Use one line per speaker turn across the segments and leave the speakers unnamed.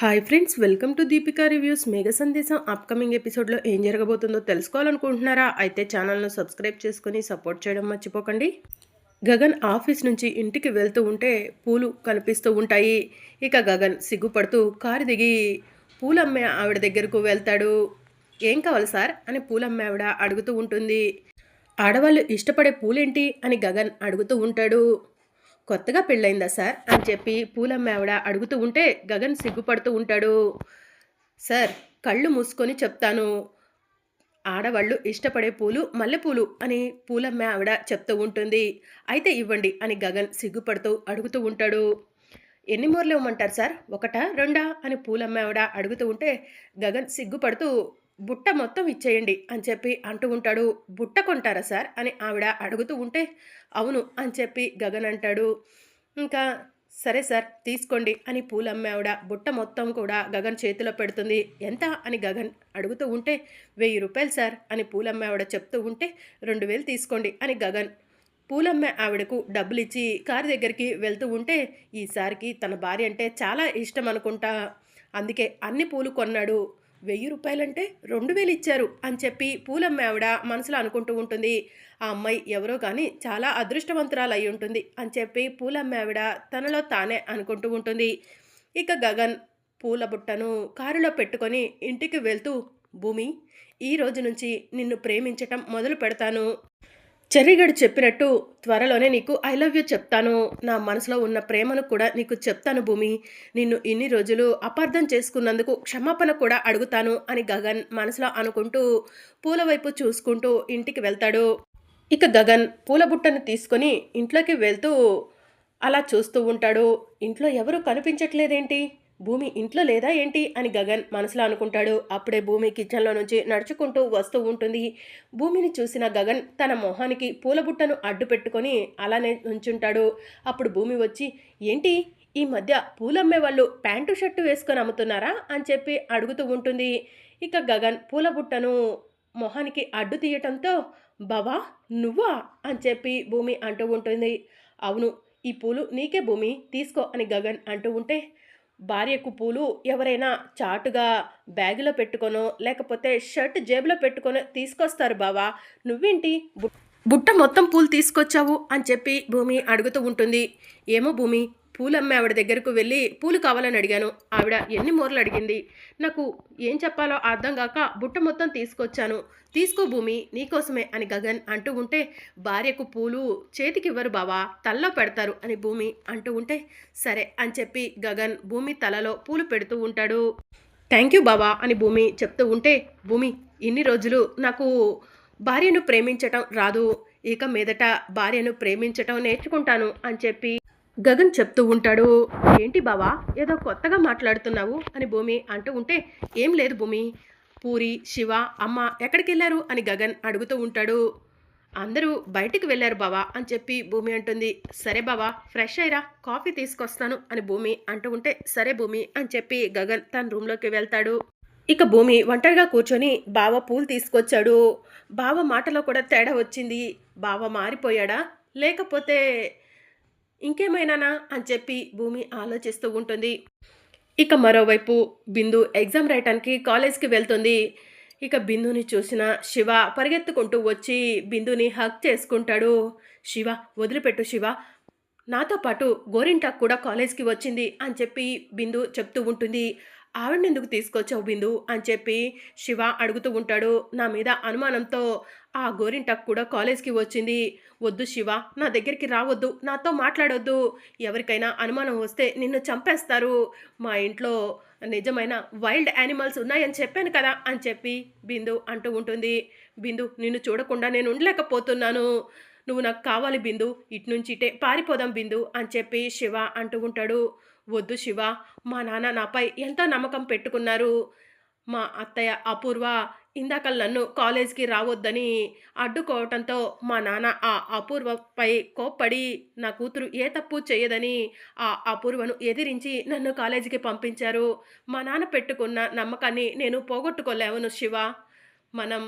Hi friends welcome to Deepika reviews Megha Sandesam upcoming ఎపిసోడ్లో ఏం జరగబోతుందో తెలుసుకోవాలనుకుంటున్నారా? అయితే ఛానల్ను సబ్స్క్రైబ్ చేసుకుని సపోర్ట్ చేయడం మర్చిపోకండి. గగన్ ఆఫీస్ నుంచి ఇంటికి వెళ్తూ ఉంటే పూలు కనిపిస్తూ ఉంటాయి. ఇక గగన్ సిగ్గుపడుతూ కారు దిగి పూలమ్మే ఆవిడ దగ్గరకు వెళ్తాడు. ఏం కావాలి సార్? అని పూలమ్మే ఆవిడ అడుగుతూ ఉంటుంది. ఆడవాళ్ళు ఇష్టపడే పూలేంటి? అని గగన్ అడుగుతూ ఉంటాడు. కొత్తగా పెళ్ళైందా సార్? అని చెప్పి పూలమ్మ ఆవిడ అడుగుతూ ఉంటే గగన్ సిగ్గుపడుతూ ఉంటాడు. సార్ కళ్ళు మూసుకొని చెప్తాను. ఆడవాళ్ళు ఇష్టపడే పూలు మల్లెపూలు అని పూలమ్మ ఆవిడ చెప్తూ ఉంటుంది. అయితే ఇవ్వండి అని గగన్ సిగ్గుపడుతూ అడుగుతూ ఉంటాడు. ఎన్ని మూరలు ఇవ్వమంటారు సార్? ఒకటా? రెండా? అని పూలమ్మ ఆవిడ అడుగుతూ ఉంటే గగన్ సిగ్గుపడుతూ బుట్ట మొత్తం ఇచ్చేయండి అని చెప్పి అంటూ ఉంటాడు. బుట్ట కొంటారా సార్? అని ఆవిడ అడుగుతూ ఉంటే అవును అని చెప్పి గగన్ అంటాడు. ఇంకా సరే సార్ తీసుకోండి అని పూలమ్మ ఆవిడ బుట్ట మొత్తం కూడా గగన్ చేతిలో పెడుతుంది. ఎంత? అని గగన్ అడుగుతూ ఉంటే వెయ్యి రూపాయలు సార్ అని పూలమ్మ ఆవిడ చెప్తూ ఉంటే రెండు వేలు తీసుకోండి అని గగన్. పూలమ్మ ఆవిడకు డబ్బులు ఇచ్చి కారు దగ్గరికి వెళ్తూ ఉంటే ఈసారికి తన భార్య అంటే చాలా ఇష్టం అనుకుంటా. అందుకే అన్ని పూలు కొన్నాడు. వెయ్యి రూపాయలంటే రెండు వేలు ఇచ్చారు అని చెప్పి పూలమ్మ ఆవిడ మనసులో అనుకుంటూ ఉంటుంది. ఆ అమ్మాయి ఎవరో కానీ చాలా అదృష్టవంతురాలు అయి ఉంటుంది అని చెప్పి పూలమ్మ ఆవిడ తనలో తానే అనుకుంటూ ఉంటుంది. ఇక గగన్ పూల బుట్టను కారులో పెట్టుకొని ఇంటికి వెళ్తూ భూమి ఈ రోజు నుంచి నిన్ను ప్రేమించటం మొదలు పెడతాను. చెర్రిగడు చెప్పినట్టు త్వరలోనే నీకు ఐ లవ్ యూ చెప్తాను. నా మనసులో ఉన్న ప్రేమను కూడా నీకు చెప్తాను భూమి. నిన్ను ఇన్ని రోజులు అపార్థం చేసుకున్నందుకు క్షమాపణ కూడా అడుగుతాను అని గగన్ మనసులో అనుకుంటూ పూల వైపు చూసుకుంటూ ఇంటికి వెళ్తాడు. ఇక గగన్ పూల బుట్టను తీసుకొని ఇంట్లోకి వెళ్తూ అలా చూస్తూ ఉంటాడు. ఇంట్లో ఎవరు కనిపించట్లేదేంటి? భూమి ఇంట్లో లేదా ఏంటి అని గగన్ మనసులో అనుకుంటాడు. అప్పుడే భూమి కిచెన్లో నుంచి నడుచుకుంటూ వస్తూ ఉంటుంది. భూమిని చూసిన గగన్ తన మొహానికి పూలబుట్టను అడ్డు పెట్టుకొని అలానే ఉంచుంటాడు అప్పుడు భూమి వచ్చి ఏంటి? ఈ మధ్య పూలమ్మే వాళ్ళు ప్యాంటు షర్టు వేసుకొని అమ్ముతున్నారా? అని చెప్పి అడుగుతూ ఉంటుంది. ఇక గగన్ పూలబుట్టను మొహానికి అడ్డు తీయటంతో బావా నువ్వా? అని చెప్పి భూమి అంటూ ఉంటుంది. అవును ఈ పూలు నీకే భూమి తీసుకో అని గగన్ అంటూ ఉంటే భార్యకు పూలు ఎవరైనా చాటుగా బ్యాగులో పెట్టుకొనో లేకపోతే షర్ట్ జేబులో పెట్టుకొనో తీసుకొస్తారు బావా. నువ్వేంటి బు- బుట్ట మొత్తం పూలు తీసుకొచ్చావు అని చెప్పి భూమి అడుగుతూ ఉంటుంది. ఏమో భూమి పూలమ్మ ఆవిడ దగ్గరకు వెళ్ళి పూలు కావాలని అడిగాను. ఆవిడ ఎన్ని మూరలు అడిగింది? నాకు ఏం చెప్పాలో అర్థం కాక బుట్ట మొత్తం తీసుకొచ్చాను. తీసుకో భూమి నీకోసమే అని గగన్ అంటూ ఉంటే భార్యకు పూలు చేతికి ఇవ్వరు బావా తల్లో పెడతారు అని భూమి అంటూ ఉంటే సరే అని చెప్పి గగన్ భూమి తలలో పూలు పెడుతూ ఉంటాడు. థ్యాంక్ యూ బావా అని భూమి చెప్తూ ఉంటే భూమి ఇన్ని రోజులు నాకు భార్యను ప్రేమించటం రాదు. ఇక మీదట భార్యను ప్రేమించటం నేర్చుకుంటాను అని చెప్పి గగన్ చెప్తూ ఉంటాడు. ఏంటి బావా ఏదో కొత్తగా మాట్లాడుతున్నావు అని భూమి అంటూ ఉంటే ఏం లేదు భూమి. పూరి శివ అమ్మ ఎక్కడికి వెళ్ళారు అని గగన్ అడుగుతూ ఉంటాడు. అందరూ బయటికి వెళ్ళారు బావా అని చెప్పి భూమి అంటుంది. సరే బావా ఫ్రెష్ అయ్యరా కాఫీ తీసుకొస్తాను అని భూమి అంటూ ఉంటే సరే భూమి అని చెప్పి గగన్ తన రూమ్లోకి వెళ్తాడు. ఇక భూమి ఒంటరిగా కూర్చొని బావ పూలు తీసుకొచ్చాడు. బావ మాటలో కూడా తేడా వచ్చింది. బావ మారిపోయాడా? లేకపోతే ఇంకేమైనానా అని చెప్పి భూమి ఆలోచిస్తూ ఉంటుంది. ఇక మరోవైపు బిందు ఎగ్జామ్ రాయటానికి కాలేజ్కి వెళ్తుంది. ఇక బిందుని చూసిన శివ పరిగెత్తుకుంటూ వచ్చి బిందుని హక్ చేసుకుంటాడు. శివ వదిలిపెట్టు శివ. నాతో పాటు గోరింటాక్ కూడా కాలేజ్కి వచ్చింది అని చెప్పి బిందు చెప్తూ ఉంటుంది. ఆవిడని ఎందుకు తీసుకొచ్చావు బిందు? అని చెప్పి శివ అడుగుతూ ఉంటాడు. నా మీద అనుమానంతో ఆ గోరింటకు కూడా కాలేజ్కి వచ్చింది. వద్దు శివ నా దగ్గరికి రావద్దు. నాతో మాట్లాడొద్దు. ఎవరికైనా అనుమానం వస్తే నిన్ను చంపేస్తారు. మా ఇంట్లో నిజమైన వైల్డ్ యానిమల్స్ ఉన్నాయని చెప్పాను కదా అని చెప్పి బిందు అంటూ ఉంటుంది. బిందు నిన్ను చూడకుండా నేను ఉండలేకపోతున్నాను. నువ్వు నాకు కావాలి బిందు. ఇటు నుంచి ఇటే పారిపోదాం బిందు అని చెప్పి శివ అంటూ ఉంటాడు. వద్దు శివ మా నాన్న నాపై ఎంతో నమ్మకం పెట్టుకున్నారు. మా అత్తయ్య అపూర్వ ఇందాక నన్ను కాలేజ్కి రావద్దని అడ్డుకోవటంతో మా నాన్న ఆ అపూర్వపై కోప్పడి నా కూతురు ఏ తప్పు చేయదని ఆ అపూర్వను ఎదిరించి నన్ను కాలేజీకి పంపించారు. మా నాన్న పెట్టుకున్న నమ్మకాన్ని నేను పోగొట్టుకోలేవను శివ. మనం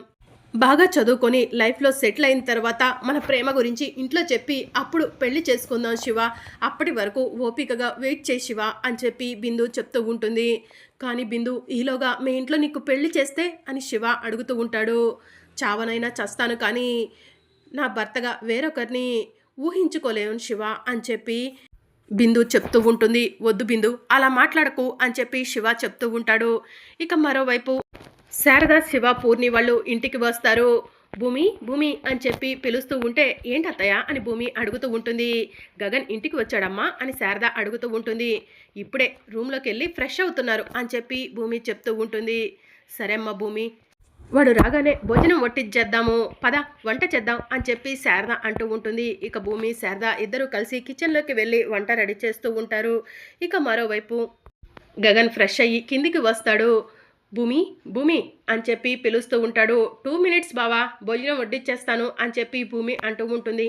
బాగా చదువుకొని లైఫ్లో సెటిల్ అయిన తర్వాత మన ప్రేమ గురించి ఇంట్లో చెప్పి అప్పుడు పెళ్ళి చేసుకుందాం శివ. అప్పటి వరకు ఓపికగా వెయిట్ చేయి శివ అని చెప్పి బిందు చెప్తూ ఉంటుంది. కానీ బిందు ఈలోగా మీ ఇంట్లో నీకు పెళ్ళి చేస్తే? అని శివ అడుగుతూ ఉంటాడు. చావనైనా చస్తాను కానీ నా భర్తగా వేరొకరిని ఊహించుకోలేను శివ అని చెప్పి బిందు చెప్తూ ఉంటుంది. వద్దు బిందు అలా మాట్లాడకు అని చెప్పి శివ చెప్తూ ఉంటాడు. ఇక మరోవైపు శారద శివ పూర్ణి వాళ్ళు ఇంటికి వస్తారు. భూమి భూమి అని చెప్పి పిలుస్తూ ఉంటే ఏంటత్తయ్య అని భూమి అడుగుతూ ఉంటుంది. గగన్ ఇంటికి వచ్చాడమ్మా అని శారద అడుగుతూ ఉంటుంది. ఇప్పుడే రూమ్లోకి వెళ్ళి ఫ్రెష్ అవుతున్నారు అని చెప్పి భూమి చెప్తూ ఉంటుంది. సరేమ్మా భూమి. వాడు రాగానే భోజనం వడ్డించేద్దాము పద వంట చేద్దాం అని చెప్పి శారద అంటూ ఉంటుంది. ఇక భూమి శారద ఇద్దరు కలిసి కిచెన్లోకి వెళ్ళి వంట రెడీ చేస్తూ ఉంటారు. ఇక మరోవైపు గగన్ ఫ్రెష్ అయ్యి కిందికి వస్తాడు. భూమి భూమి అని చెప్పి పిలుస్తూ ఉంటాడు. టూ మినిట్స్ బావా భోజనం వడ్డిచ్చేస్తాను అని చెప్పి భూమి అంటూ ఉంటుంది.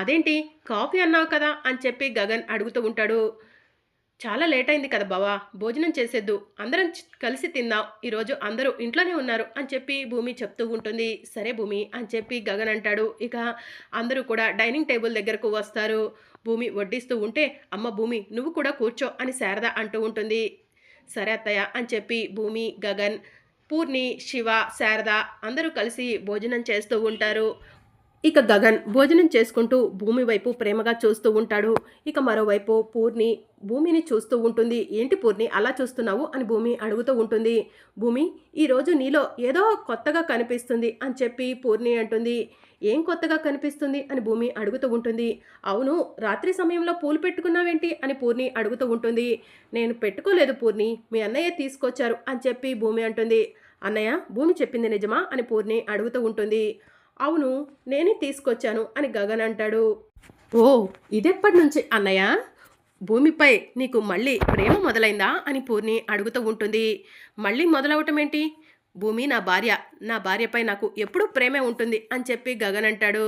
అదేంటి కాఫీ అన్నావు కదా అని చెప్పి గగన్ అడుగుతూ ఉంటాడు. చాలా లేట్ అయింది కదా బావా భోజనం చేసేద్దు. అందరం కలిసి తిందాం. ఈరోజు అందరూ ఇంట్లోనే ఉన్నారు అని చెప్పి భూమి చెప్తూ ఉంటుంది. సరే భూమి అని చెప్పి గగన్ అంటాడు. ఇక అందరూ కూడా డైనింగ్ టేబుల్ దగ్గరకు వస్తారు. భూమి వడ్డిస్తూ ఉంటే అమ్మ భూమి నువ్వు కూడా కూర్చో అని శారద అంటూ ఉంటుంది. సరే అత్తయ్య అని చెప్పి భూమి గగన్ పూర్ణి శివ శారద అందరూ కలిసి భోజనం చేస్తూ ఉంటారు. ఇక గగన్ భోజనం చేసుకుంటూ భూమి వైపు ప్రేమగా చూస్తూ ఉంటాడు. ఇక మరోవైపు పూర్ణి భూమిని చూస్తూ ఉంటుంది. ఏంటి పూర్ణి అలా చూస్తున్నావు అని భూమి అడుగుతూ ఉంటుంది. భూమి ఈరోజు నీలో ఏదో కొత్తగా కనిపిస్తుంది అని చెప్పి పూర్ణి అంటుంది. ఏం కొత్తగా కనిపిస్తుంది అని భూమి అడుగుతూ ఉంటుంది. అవును రాత్రి సమయంలో పూలు పెట్టుకున్నావేంటి అని పూర్ణి అడుగుతూ ఉంటుంది. నేను పెట్టుకోలేదు పూర్ణి మీ అన్నయ్య తీసుకొచ్చారు అని చెప్పి భూమి అంటుంది. అన్నయ్య భూమి చెప్పింది నిజమా అని పూర్ణి అడుగుతూ ఉంటుంది. అవును నేనే తీసుకొచ్చాను అని గగన్ అంటాడు. ఓ ఇదెప్పటి నుంచి అన్నయ్య? భూమిపై నీకు మళ్ళీ ప్రేమ మొదలైందా అని పూర్ణి అడుగుతూ ఉంటుంది. మళ్ళీ మొదలవటం ఏంటి భూమి నా భార్య నా భార్యపై నాకు ఎప్పుడూ ప్రేమే ఉంటుంది అని చెప్పి గగన్ అంటాడు.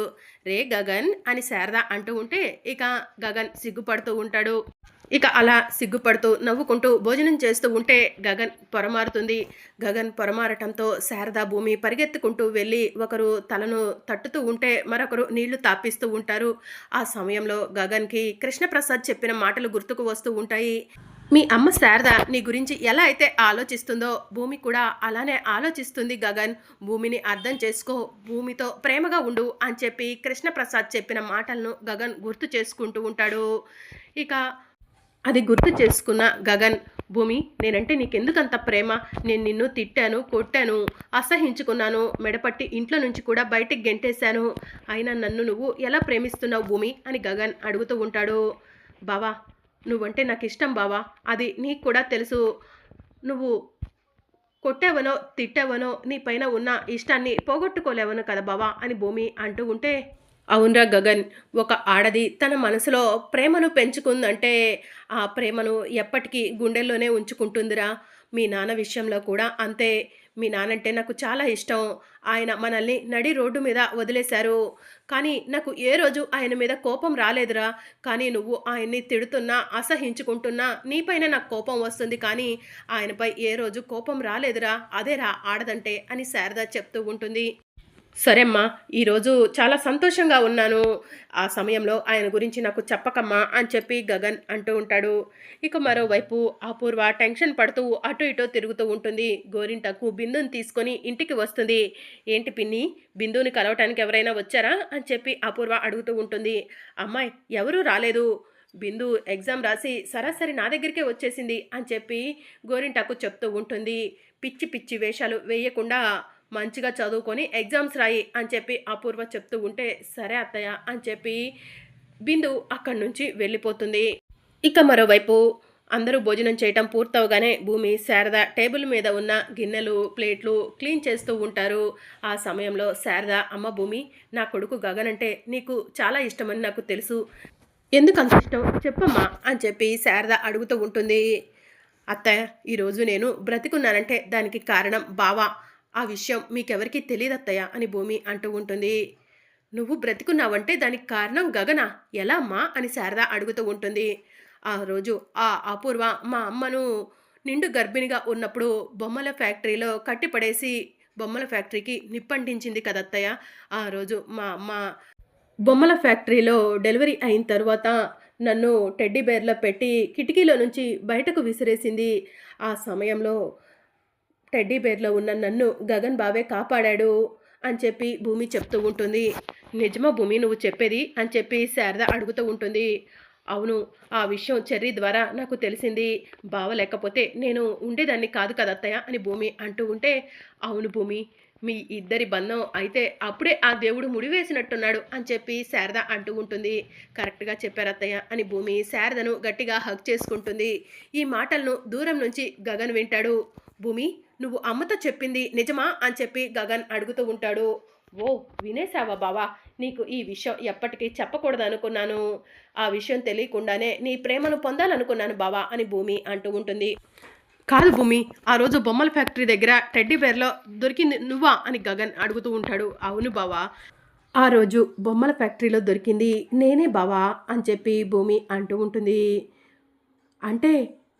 రే గగన్ అని శారద అంటూ ఉంటే ఇక గగన్ సిగ్గుపడుతూ ఉంటాడు. ఇక అలా సిగ్గుపడుతూ నవ్వుకుంటూ భోజనం చేస్తూ ఉంటే గగన్ పొరమారుతుంది. గగన్ పొరమారటంతో శారద భూమి పరిగెత్తుకుంటూ వెళ్ళి ఒకరు తలను తట్టుతూ ఉంటే మరొకరు నీళ్ళు తాపిస్తూ ఉంటారు. ఆ సమయంలో గగన్కి కృష్ణప్రసాద్ చెప్పిన మాటలు గుర్తుకు వస్తూ ఉంటాయి. మీ అమ్మ శారద నీ గురించి ఎలా అయితే ఆలోచిస్తుందో భూమి కూడా అలానే ఆలోచిస్తుంది గగన్. భూమిని అర్థం చేసుకో భూమితో ప్రేమగా ఉండు అని చెప్పి కృష్ణప్రసాద్ చెప్పిన మాటలను గగన్ గుర్తు చేసుకుంటూ ఉంటాడు. ఇక అది గుర్తు చేసుకున్న గగన్ భూమి నేనంటే నీకెందుకంత ప్రేమ? నేను నిన్ను తిట్టాను కొట్టాను అసహించుకున్నాను మెడపట్టి ఇంట్లో నుంచి కూడా బయటికి గెంటేశాను. అయినా నన్ను నువ్వు ఎలా ప్రేమిస్తున్నావు భూమి? అని గగన్ అడుగుతూ ఉంటాడు. బావా నువ్వంటే నాకు ఇష్టం బావా. అది నీకు కూడా తెలుసు. నువ్వు కొట్టావనో తిట్టావనో నీ పైన ఉన్న ఇష్టాన్ని పోగొట్టుకోలేవను కదా బావా అని భూమి అంటూ ఉంటే అవునరా గగన్ ఒక ఆడది తన మనసులో ప్రేమను పెంచుకుందంటే ఆ ప్రేమను ఎప్పటికీ గుండెల్లోనే ఉంచుకుంటుందిరా. మీ నాన్న విషయంలో కూడా అంతే. మీ నానంటే నాకు చాలా ఇష్టం. ఆయన మనల్ని నడి రోడ్డు మీద వదిలేశారు. కానీ నాకు ఏ రోజు ఆయన మీద కోపం రాలేదురా. కానీ నువ్వు ఆయన్ని తిడుతున్నా అసహించుకుంటున్నా నీపైన నాకు కోపం వస్తుంది. కానీ ఆయనపై ఏ రోజు కోపం రాలేదురా. అదేరా ఆడదంటే అని శారద చెప్తూ ఉంటుంది. సరేమ్మా ఈరోజు చాలా సంతోషంగా ఉన్నాను. ఆ సమయంలో ఆయన గురించి నాకు చెప్పకమ్మా అని చెప్పి గగన్ అంటూ ఉంటాడు. ఇక మరోవైపు అపూర్వ టెన్షన్ పడుతూ అటు ఇటు తిరుగుతూ ఉంటుంది. గోరింటకు బిందుని తీసుకొని ఇంటికి వస్తుంది. ఏంటి పిన్ని బిందుని కలవటానికి ఎవరైనా వచ్చారా? అని చెప్పి అపూర్వ అడుగుతూ ఉంటుంది. అమ్మాయి ఎవరూ రాలేదు. బిందు ఎగ్జామ్ రాసి సరాసరి నా దగ్గరికే వచ్చేసింది అని చెప్పి గోరింటాకు చెప్తూ ఉంటుంది. పిచ్చి పిచ్చి వేషాలు వేయకుండా మంచిగా చదువుకొని ఎగ్జామ్స్ రాయి అని చెప్పి అపూర్వ చెప్తూ ఉంటే సరే అత్తయ్య అని చెప్పి బిందు అక్కడి నుంచి వెళ్ళిపోతుంది. ఇక మరోవైపు అందరూ భోజనం చేయటం పూర్తవగానే భూమి శారద టేబుల్ మీద ఉన్న గిన్నెలు ప్లేట్లు క్లీన్ చేస్తూ ఉంటారు. ఆ సమయంలో శారద అమ్మ భూమి నా కొడుకు గగన్ అంటే నీకు చాలా ఇష్టమని నాకు తెలుసు. ఎందుకు అంత ఇష్టం? చెప్పమ్మా అని చెప్పి శారద అడుగుతూ ఉంటుంది. అత్తయ్య ఈరోజు నేను బ్రతికున్నానంటే దానికి కారణం బావా. ఆ విషయం మీకెవరికి తెలియదు అత్తయ్య అని భూమి అంటూ ఉంటుంది. నువ్వు బ్రతికున్నావంటే దానికి కారణం గగన ఎలా మా అని శారద అడుగుతూ ఉంటుంది. ఆ రోజు ఆ అపూర్వ మా అమ్మను నిండు గర్భిణిగా ఉన్నప్పుడు బొమ్మల ఫ్యాక్టరీలో కట్టిపడేసి బొమ్మల ఫ్యాక్టరీకి నిప్పంటించింది కదత్తయ్య. ఆ రోజు మా అమ్మ బొమ్మల ఫ్యాక్టరీలో డెలివరీ అయిన తర్వాత నన్ను టెడ్డీ బేర్లో పెట్టి కిటికీలో నుంచి బయటకు విసిరేసింది. ఆ సమయంలో టెడ్డీ బేర్లో ఉన్న నన్ను గగన్ బావే కాపాడాడు అని చెప్పి భూమి చెప్తూ ఉంటుంది. నిజమా భూమి నువ్వు చెప్పేది అని చెప్పి శారద అడుగుతూ ఉంటుంది. అవును ఆ విషయం చెర్రీ ద్వారా నాకు తెలిసింది. బావ లేకపోతే నేను ఉండేదాన్ని కాదు కదా అత్తయ్య అని భూమి అంటూ ఉంటే అవును భూమి మీ ఇద్దరి బంధం అయితే అప్పుడే ఆ దేవుడు ముడివేసినట్టున్నాడు అని చెప్పి శారద అంటూ ఉంటుంది. కరెక్ట్గా చెప్పారు అత్తయ్య అని భూమి శారదను గట్టిగా హగ్ చేసుకుంటుంది. ఈ మాటలను దూరం నుంచి గగన్ వింటాడు. భూమి నువ్వు అమ్మతో చెప్పింది నిజమా అని చెప్పి గగన్ అడుగుతూ ఉంటాడు. ఓ వినేశావా బావా? నీకు ఈ విషయం ఎప్పటికీ చెప్పకూడదు అనుకున్నాను. ఆ విషయం తెలియకుండానే నీ ప్రేమను పొందాలనుకున్నాను బావా అని భూమి అంటూ ఉంటుంది. కాదు భూమి ఆ రోజు బొమ్మల ఫ్యాక్టరీ దగ్గర టెడ్డీ బేర్లో దొరికింది నువ్వా అని గగన్ అడుగుతూ ఉంటాడు. అవును బావా. ఆ రోజు బొమ్మల ఫ్యాక్టరీలో దొరికింది నేనే బావా అని చెప్పి భూమి అంటూ ఉంటుంది. అంటే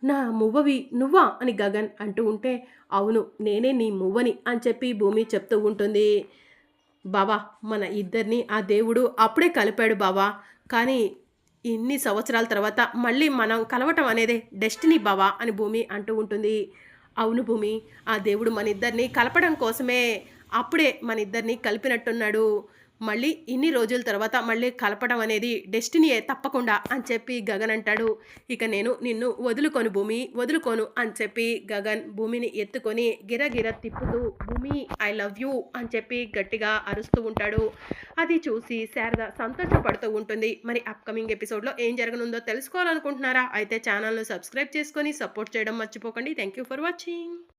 నా మువ్వవి నువ్వా అని గగన్ అంటూ ఉంటే అవును నేనే నీ మువ్వని అని చెప్పి భూమి చెప్తూ ఉంటుంది. బావా మన ఇద్దరిని ఆ దేవుడు అప్పుడే కలిపాడు బావా. కానీ ఇన్ని సంవత్సరాల తర్వాత మళ్ళీ మనం కలవటం అనేదే డెస్టినీ బావా అని భూమి అంటూ ఉంటుంది. అవును భూమి ఆ దేవుడు మన ఇద్దరిని కలపడం కోసమే అప్పుడే మన ఇద్దరిని కలిపినట్టున్నాడు. మళ్ళీ ఇన్ని రోజుల తర్వాత మళ్ళీ కలపడం అనేది డెస్టినీయే తప్పకుండా అని చెప్పి గగన్ అంటాడు. ఇక నేను నిన్ను వదులుకొను భూమి వదులుకోను అని చెప్పి గగన్ భూమిని ఎత్తుకొని గిరగిర తిప్పుతూ భూమి ఐ లవ్ యూ అని చెప్పి గట్టిగా అరుస్తూ ఉంటాడు. అది చూసి శారద సంతోషపడుతూ ఉంటుంది. మరి అప్కమింగ్ ఎపిసోడ్లో ఏం జరగనుందో తెలుసుకోవాలనుకుంటున్నారా? అయితే ఛానల్ను సబ్స్క్రైబ్ చేసుకొని సపోర్ట్ చేయడం మర్చిపోకండి. Thank you for watching